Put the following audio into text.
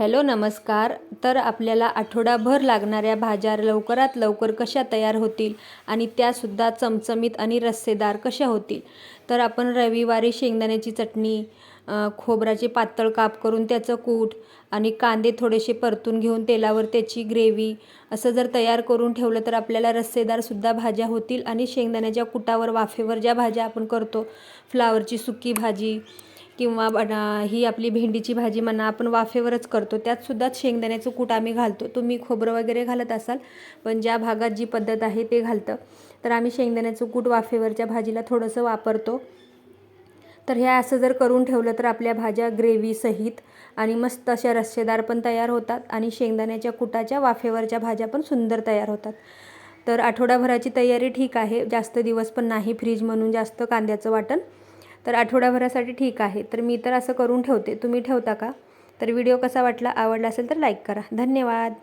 Hello नमस्कार. तर आपल्याला आठवडाभर लागणाऱ्या भाज्या लवकरात लवकर कशा तयार होतील आणि त्यासुद्धा चमचमीत आणि रस्सेदार कशा होतील? तर आपण रविवारी शेंगदाण्याची चटणी खोबराचे पातळ काप करून त्याचं कूट आणि कांदे थोडेसे परतून घेऊन तेलावर त्याची ग्रेव्ही असं जर तयार करून ठेवलं तर आपल्याला रस्सेदारसुद्धा भाज्या होतील आणि शेंगदाण्याच्या कुटावर वाफेवर ज्या भाज्या आपण करतो फ्लावरची सुकी भाजी किंवा बना ही आपली भेंडीची भाजी म्हणा आपण वाफेवरच करतो. त्यातसुद्धा शेंगदाण्याचं कूट आम्ही घालतो. तुम्ही खोबरं वगैरे घालत असाल पण ज्या भागात जी पद्धत आहे ते घालतं. तर आम्ही शेंगदाण्याचं कूट वाफेवरच्या भाजीला थोडंसं वापरतो. तर हे असं जर करून ठेवलं तर आपल्या भाज्या ग्रेव्हीसहित आणि मस्त अशा रस्सेदार पण तयार होतात आणि शेंगदाण्याच्या कुटाच्या वाफेवरच्या भाज्या पण सुंदर तयार होतात. तर आठवडाभराची तयारी ठीक आहे. जास्त दिवस पण नाही फ्रीज म्हणून जास्त कांद्याचं वाटण. तर आठवडाभरासाठी ठीक आहे. तर मी तर असं करून ठेवते. तुम्ही ठेवता का? तर व्हिडिओ कसा वाटला आवडला असेल तर लाईक करा. धन्यवाद.